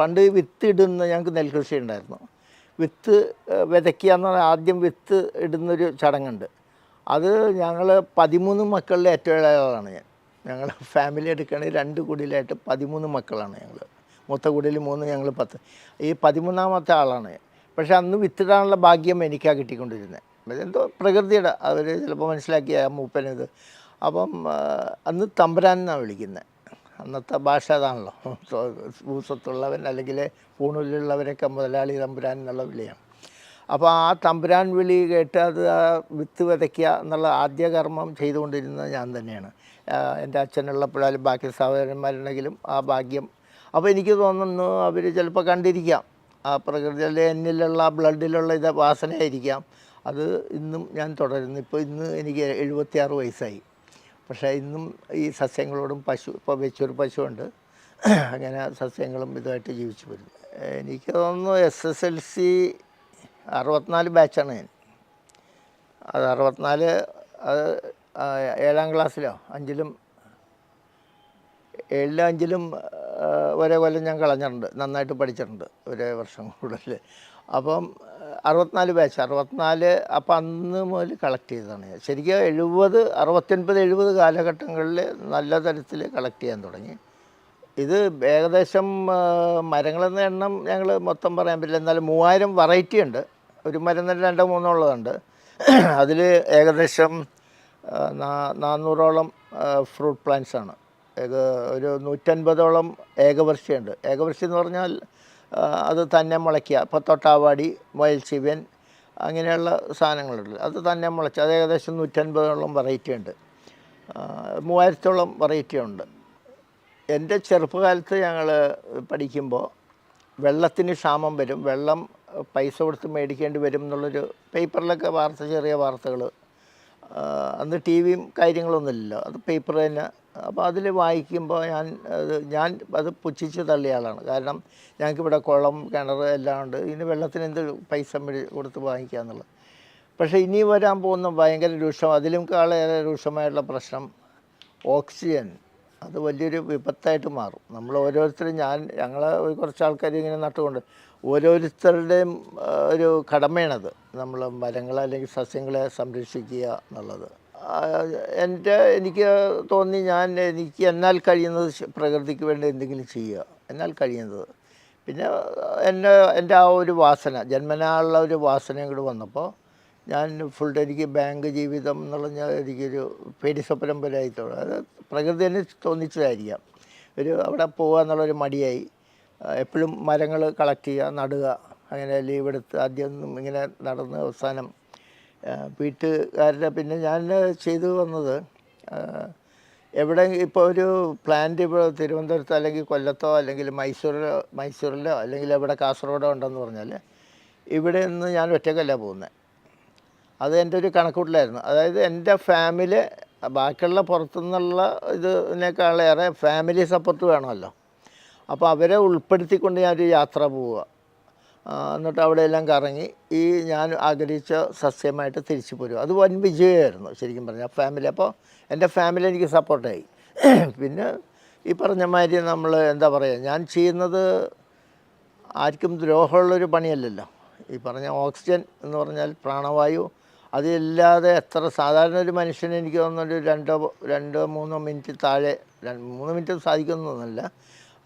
പണ്ട് വിത്ത് ഇടുന്ന ഞങ്ങൾക്ക് നെൽകൃഷി ഉണ്ടായിരുന്നു. വിത്ത് വിതയ്ക്കുക എന്ന് പറഞ്ഞാൽ ആദ്യം വിത്ത് ഇടുന്നൊരു ചടങ്ങുണ്ട്. അത് ഞങ്ങൾ പതിമൂന്ന് മക്കളിലെ ഏറ്റവും ഇളയതാണ് ഞാൻ. ഞങ്ങൾ ഫാമിലി എടുക്കുകയാണെങ്കിൽ രണ്ട് കുടിയിലായിട്ട് പതിമൂന്ന് മക്കളാണ് ഞങ്ങൾ മൊത്ത കുടിയിൽ മൂന്ന് ഞങ്ങൾ പത്ത്. ഈ പതിമൂന്നാമത്തെ ആളാണ്. പക്ഷേ അന്ന് വിത്തിടാനുള്ള ഭാഗ്യം എനിക്കാണ് കിട്ടിക്കൊണ്ടിരുന്നത്. എന്തോ പ്രകൃതിയുടെ അവർ ചിലപ്പോൾ മനസ്സിലാക്കിയ മൂപ്പനിത് അപ്പം അന്ന് തമ്പുരാൻ എന്നാണ് വിളിക്കുന്നത് അന്നത്തെ ഭാഷ അതാണല്ലോ. ഭൂസ്വത്തുള്ളവൻ അല്ലെങ്കിൽ പൂണൂലിലുള്ളവരൊക്കെ മുതലാളി തമ്പുരാൻ എന്നുള്ള വിളിയാണ്. അപ്പോൾ ആ തമ്പുരാൻ വിളി കേട്ട് അത് വിത്ത് വിതയ്ക്കുക എന്നുള്ള ആദ്യ കർമ്മം ചെയ്തുകൊണ്ടിരുന്നത് ഞാൻ തന്നെയാണ്. എന്റെ അച്ഛനുള്ളപ്പോഴാലും ബാക്കി സഹോദരന്മാരുണ്ടെങ്കിലും ആ ഭാഗ്യം. അപ്പോൾ എനിക്ക് തോന്നുന്നു അവർ ചിലപ്പോൾ കണ്ടിരിക്കാം. ആ പ്രകൃതിയിലെ എന്നിലുള്ള ബ്ലഡിലുള്ള ഇത് വാസനയായിരിക്കാം. അത് ഇന്നും ഞാൻ തുടരുന്നു. ഇപ്പോൾ ഇന്ന് എനിക്ക് എഴുപത്തിയാറ് വയസ്സായി. പക്ഷേ ഇന്നും ഈ സസ്യങ്ങളോടും പശു ഇപ്പോൾ വെച്ചൊരു പശുവുണ്ട്. അങ്ങനെ സസ്യങ്ങളും ഇതുമായിട്ട് ജീവിച്ചു വരുന്നു. എനിക്ക് തോന്നുന്നു എസ് എസ് എൽ സി അറുപത്തിനാല് ബാച്ചാണ് ഞാൻ. അത് അറുപത്തിനാല് അത് ഏഴാം ക്ലാസ്സിലോ അഞ്ചിലും ഏഴിലും അഞ്ചിലും ഒരേ കൊല്ലം ഞാൻ കളഞ്ഞിട്ടുണ്ട്. നന്നായിട്ട് പഠിച്ചിട്ടുണ്ട് ഒരേ വർഷം കൂടുതൽ. അപ്പം അറുപത്തിനാല് ബാച്ച് അറുപത്തിനാല് അപ്പം അന്ന് മുതൽ കളക്ട് ചെയ്തതാണ്. ശരിക്കും എഴുപത് അറുപത്തൊൻപത് എഴുപത് കാലഘട്ടങ്ങളിൽ നല്ല തരത്തിൽ കളക്ട് ചെയ്യാൻ തുടങ്ങി. ഇത് ഏകദേശം മരങ്ങളെന്ന എണ്ണം ഞങ്ങൾ മൊത്തം പറയാൻ പറ്റില്ല. എന്നാലും മൂവായിരം വെറൈറ്റി ഉണ്ട്. ഒരു മരം തന്നെ രണ്ടോ മൂന്നോ ഉള്ളതുണ്ട്. അതിൽ ഏകദേശം നാന്നൂറോളം ഫ്രൂട്ട് പ്ലാന്റ്സ് ആണ്. ഒരു നൂറ്റൻപതോളം ഏകവർഷിയുണ്ട്. ഏകവർഷി എന്ന് പറഞ്ഞാൽ അത് തന്നെ മുളയ്ക്കുക. ഇപ്പോൾ തൊട്ടാവാടി മൊയൽ ശിവൻ അങ്ങനെയുള്ള സാധനങ്ങളുണ്ട് അത് തന്നെ മുളച്ച് അത് ഏകദേശം നൂറ്റൻപതോളം വെറൈറ്റി ഉണ്ട്. മൂവായിരത്തോളം വെറൈറ്റി ഉണ്ട്. എന്റെ ചെറുപ്പകാലത്ത് ഞങ്ങൾ പഠിക്കുമ്പോൾ വെള്ളത്തിന് ക്ഷാമം വരും. വെള്ളം പൈസ കൊടുത്ത് മേടിക്കേണ്ടി വരും എന്നുള്ളൊരു പേപ്പറിലൊക്കെ വാർത്ത ചെറിയ വാർത്തകൾ അന്ന് ടി വിയും കാര്യങ്ങളൊന്നുമില്ലല്ലോ. അത് പേപ്പർ തന്നെ അപ്പോൾ അതിൽ വായിക്കുമ്പോൾ ഞാൻ ഞാൻ അത് പുച്ഛിച്ച് തള്ളിയ ആളാണ്. കാരണം ഞങ്ങൾക്കിവിടെ കുളം കിണർ എല്ലാം ഉണ്ട്. ഇനി വെള്ളത്തിന് എന്ത് പൈസ കൊടുത്ത് വാങ്ങിക്കുക എന്നുള്ളത്. പക്ഷേ ഇനി വരാൻ പോകുന്ന ഭയങ്കര രൂക്ഷം അതിലും കാളേറെ രൂക്ഷമായിട്ടുള്ള പ്രശ്നം ഓക്സിജൻ. അത് വലിയൊരു വിപത്തായിട്ട് മാറും. നമ്മൾ ഓരോരുത്തരും ഞാൻ ഞങ്ങൾ കുറച്ച് ആൾക്കാർ ഇങ്ങനെ നട്ടുകൊണ്ട് ഓരോരുത്തരുടെയും ഒരു കടമയാണത്. നമ്മൾ മരങ്ങളെ അല്ലെങ്കിൽ സസ്യങ്ങളെ സംരക്ഷിക്കുക എന്നുള്ളത്. എന്റെ എനിക്ക് തോന്നി ഞാൻ എനിക്ക് എന്നാൽ കഴിയുന്നത് പ്രകൃതിക്ക് വേണ്ടി എന്തെങ്കിലും ചെയ്യുക. എന്നാൽ കഴിയുന്നത്. പിന്നെ എന്റെ എന്റെ ആ ഒരു വാസന ജന്മനാളുള്ള ഒരു വാസനയും കൂടി വന്നപ്പോൾ ഞാൻ ഫുൾ എനിക്ക് ബാങ്ക് ജീവിതം എന്നുള്ള ഞാൻ എനിക്കൊരു പേടി സ്വപ്നം പോലെ ആയിത്തോളൂ അത് പ്രകൃതി തന്നെ തോന്നിച്ചതായിരിക്കാം. ഒരു അവിടെ പോകുക എന്നുള്ളൊരു മടിയായി. എപ്പോഴും മരങ്ങൾ കളക്ട് ചെയ്യുക നടുക അങ്ങനെ ലീവ് എടുത്ത് ആദ്യം ഇങ്ങനെ നടന്ന് അവസാനം വീട്ടുകാരുടെ പിന്നെ ഞാൻ ചെയ്തു വന്നത് എവിടെ ഇപ്പോൾ ഒരു പ്ലാന്റ് ഇപ്പോൾ തിരുവനന്തപുരത്തോ അല്ലെങ്കിൽ കൊല്ലത്തോ അല്ലെങ്കിൽ മൈസൂരിലോ മൈസൂരിലോ അല്ലെങ്കിൽ എവിടെ കാസർഗോഡോ ഉണ്ടെന്ന് പറഞ്ഞാൽ ഇവിടെ നിന്ന് ഞാൻ ഒറ്റക്കല്ല പോകുന്നത് അത് എന്റെ ഒരു കണക്കൂട്ടിലായിരുന്നു. അതായത് എന്റെ ഫാമിലി ബാക്കിയുള്ള പുറത്തുനിന്നുള്ള ഇതിനേക്കാളേറെ ഫാമിലി സപ്പോർട്ട് വേണമല്ലോ. അപ്പോൾ അവരെ ഉൾപ്പെടുത്തിക്കൊണ്ട് ഞാനൊരു യാത്ര പോവുക. ആ, അവിടെ എല്ലാം കറങ്ങി ഈ ഞാൻ ആഗ്രഹിച്ച സസ്യമായിട്ട് തിരിച്ചു പോരും അത് വൻ വിജയമായിരുന്നു ശരിക്കും പറഞ്ഞാൽ ഫാമിലി അപ്പോൾ എന്റെ ഫാമിലി എനിക്ക് സപ്പോർട്ടായി പിന്നെ ഈ പറഞ്ഞ മാതിരി നമ്മൾ എന്താ പറയുക ഞാൻ ചെയ്യുന്നത് ആർക്കും ദ്രോഹമുള്ളൊരു പണിയല്ലല്ലോ. ഈ പറഞ്ഞ ഓക്സിജൻ എന്ന് പറഞ്ഞാൽ പ്രാണവായു അതില്ലാതെ എത്ര സാധാരണ ഒരു മനുഷ്യന് എനിക്ക് തോന്നുന്നൊരു രണ്ടോ രണ്ടോ മൂന്നോ മിനിറ്റ് താഴെ മൂന്ന് മിനിറ്റ് സാധിക്കുന്നൊന്നുമില്ല.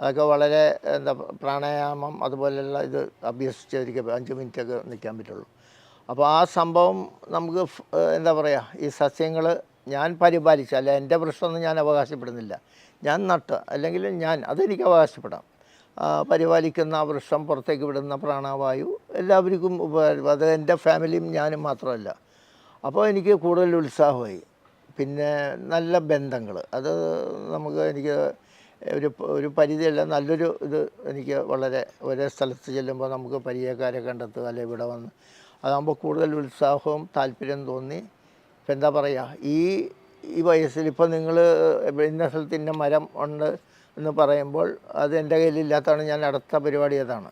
അതൊക്കെ വളരെ എന്താ പ്രാണായാമം അതുപോലെയുള്ള ഇത് അഭ്യസിച്ചവർക്ക് അഞ്ച് മിനിറ്റൊക്കെ നിൽക്കാൻ പറ്റുള്ളൂ. അപ്പോൾ ആ സംഭവം നമുക്ക് എന്താ പറയുക ഈ സസ്യങ്ങൾ ഞാൻ പരിപാലിച്ച. അല്ല എന്റെ പ്രശ്നമൊന്നും ഞാൻ അവകാശപ്പെടുന്നില്ല. ഞാൻ നട്ട് അല്ലെങ്കിൽ ഞാൻ അതെനിക്ക് അവകാശപ്പെടാം. പരിപാലിക്കുന്ന ആ വൃക്ഷം പുറത്തേക്ക് വിടുന്ന പ്രാണവായു എല്ലാവർക്കും ഉപകാരം അത് എന്റെ ഫാമിലിയും ഞാനും മാത്രമല്ല. അപ്പോൾ എനിക്ക് കൂടുതൽ ഉത്സാഹമായി. പിന്നെ നല്ല ബന്ധങ്ങൾ. അത് നമുക്ക് എനിക്ക് ഒരു ഒരു പരിധിയല്ല നല്ലൊരു ഇത് എനിക്ക് വളരെ ഒരേ സ്ഥലത്ത് ചെല്ലുമ്പോൾ നമുക്ക് പരിചയക്കാരെ കണ്ടെത്തുക അല്ലെങ്കിൽ ഇവിടെ വന്ന്. അതാകുമ്പോൾ കൂടുതൽ ഉത്സാഹവും താല്പര്യം തോന്നി. ഇപ്പം എന്താ പറയുക ഈ ഈ വയസ്സിൽ ഇപ്പോൾ നിങ്ങൾ ഇന്ന സ്ഥലത്ത് ഇന്ന മരം ഉണ്ട് എന്ന് പറയുമ്പോൾ അത് എന്റെ കയ്യിലില്ലാത്തതാണ് ഞാൻ അടുത്ത പരിപാടി അതാണ്.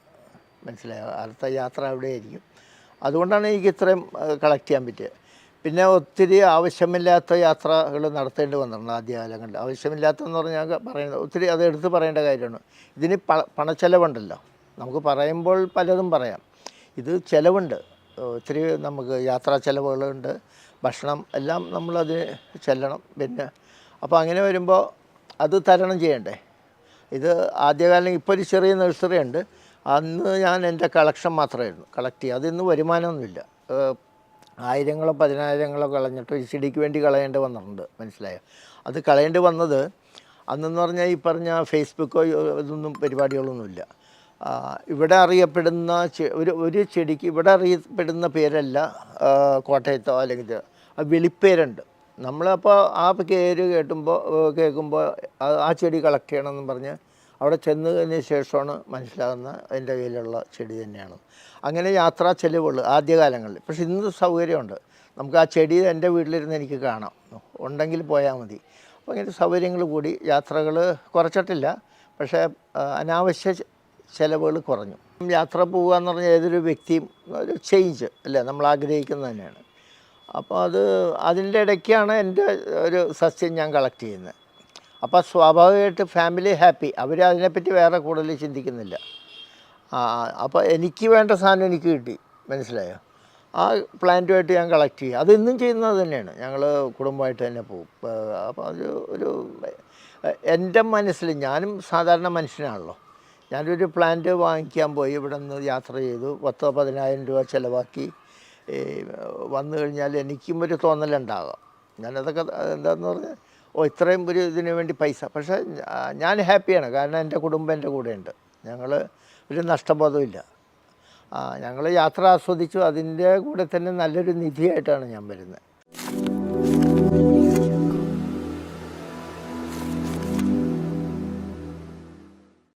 മനസ്സിലായോ? അടുത്ത യാത്ര അവിടെയായിരിക്കും. അതുകൊണ്ടാണ് എനിക്ക് ഇത്രയും കളക്ട് ചെയ്യാൻ പറ്റിയത്. പിന്നെ ഒത്തിരി ആവശ്യമില്ലാത്ത യാത്രകൾ നടത്തേണ്ടി വന്നിട്ടുണ്ട് ആദ്യ കാലങ്ങളിൽ ആവശ്യമില്ലാത്തതെന്ന് പറഞ്ഞാൽ പറയുന്നത് ഒത്തിരി അത് എടുത്ത് പറയേണ്ട കാര്യമാണ്. ഇതിന് പ പണച്ചെലവുണ്ടല്ലോ. നമുക്ക് പറയുമ്പോൾ പലതും പറയാം. ഇത് ചിലവുണ്ട്. ഒത്തിരി നമുക്ക് യാത്രാ ചിലവുകളുണ്ട്. ഭക്ഷണം എല്ലാം നമ്മളത് ചെല്ലണം. പിന്നെ അപ്പോൾ അങ്ങനെ വരുമ്പോൾ അത് തരണം ചെയ്യണ്ടേ? ഇത് ആദ്യകാലം ഇപ്പോൾ ഒരു ചെറിയ നഴ്സറി ഉണ്ട് അന്ന് ഞാൻ എന്റെ കളക്ഷൻ മാത്രമായിരുന്നു. കളക്ട് ചെയ്യുക അതിന്ന് വരുമാനമൊന്നുമില്ല. ആയിരങ്ങളോ പതിനായിരങ്ങളോ കളഞ്ഞിട്ട് ഈ ചെടിക്ക് വേണ്ടി കളയേണ്ടി വന്നിട്ടുണ്ട്. മനസ്സിലായോ? അത് കളയേണ്ടി വന്നത് അന്നെന്ന് പറഞ്ഞാൽ ഈ പറഞ്ഞ ഫേസ്ബുക്കോ ഇതൊന്നും പരിപാടികളൊന്നുമില്ല. ഇവിടെ അറിയപ്പെടുന്ന ഒരു ഒരു ചെടിക്ക് ഇവിടെ അറിയപ്പെടുന്ന പേരല്ല കോട്ടയത്തോ അല്ലെങ്കിൽ വെളിപ്പേരുണ്ട്. നമ്മളപ്പോൾ ആ പേര് കേട്ടുമ്പോൾ കേൾക്കുമ്പോൾ ആ ചെടി കളക്ട് ചെയ്യണമെന്ന് പറഞ്ഞ് അവിടെ ചെന്നതിന് ശേഷമാണ് മനസ്സിലാകുന്ന എന്റെ കയ്യിലുള്ള ചെടി തന്നെയാണ്. അങ്ങനെ യാത്രാ ചെലവുകൾ ആദ്യകാലങ്ങളിൽ. പക്ഷേ ഇന്ന് സൗകര്യമുണ്ട്. നമുക്ക് ആ ചെടി എന്റെ വീട്ടിലിരുന്ന് എനിക്ക് കാണാം. ഉണ്ടെങ്കിൽ പോയാൽ മതി. അപ്പോൾ ഇങ്ങനെ സൗകര്യങ്ങൾ കൂടി യാത്രകൾ കുറച്ചിട്ടില്ല. പക്ഷേ അനാവശ്യ ചിലവുകൾ കുറഞ്ഞു. യാത്ര പോകുക എന്ന് പറഞ്ഞാൽ ഏതൊരു വ്യക്തിയും ഒരു ചേഞ്ച് അല്ലേ? നമ്മൾ ആഗ്രഹിക്കുന്നത് തന്നെയാണ്. അപ്പോൾ അത് അതിന്റെ ഇടയ്ക്കാണ് എന്റെ ഒരു സസ്യം ഞാൻ കളക്ട് ചെയ്യുന്നത്. അപ്പോൾ സ്വാഭാവികമായിട്ട് ഫാമിലി ഹാപ്പി. അവർ അതിനെപ്പറ്റി വേറെ കൂടുതൽ ചിന്തിക്കുന്നില്ല. അപ്പോൾ എനിക്ക് വേണ്ട സാധനം എനിക്ക് കിട്ടി. മനസ്സിലായോ? ആ പ്ലാന്റുമായിട്ട് ഞാൻ കളക്ട് ചെയ്യും. അതെന്നും ചെയ്യുന്നത് തന്നെയാണ്. ഞങ്ങൾ കുടുംബമായിട്ട് തന്നെ പോകും. അപ്പോൾ അത് ഒരു എന്റെ മനസ്സിൽ ഞാനും സാധാരണ മനുഷ്യനാണല്ലോ. ഞാനൊരു പ്ലാന്റ് വാങ്ങിക്കാൻ പോയി ഇവിടെ നിന്ന് യാത്ര ചെയ്തു. പത്തോ പതിനായിരം രൂപ ചിലവാക്കി. വന്നു കഴിഞ്ഞാൽ എനിക്കും ഒരു തോന്നലുണ്ടാകാം. ഞാനതൊക്കെ എന്താണെന്ന് പറഞ്ഞാൽ ഓ ഇത്രയും ഒരു ഇതിന് വേണ്ടി പൈസ. പക്ഷേ ഞാൻ ഹാപ്പിയാണ്. കാരണം എന്റെ കുടുംബം എന്റെ കൂടെയുണ്ട്. ഞങ്ങൾ ഒരു നഷ്ടബോധമില്ല ഞങ്ങൾ യാത്ര ആസ്വദിച്ചു. അതിന്റെ കൂടെ തന്നെ നല്ലൊരു നിധിയായിട്ടാണ് ഞാൻ വരുന്നത്.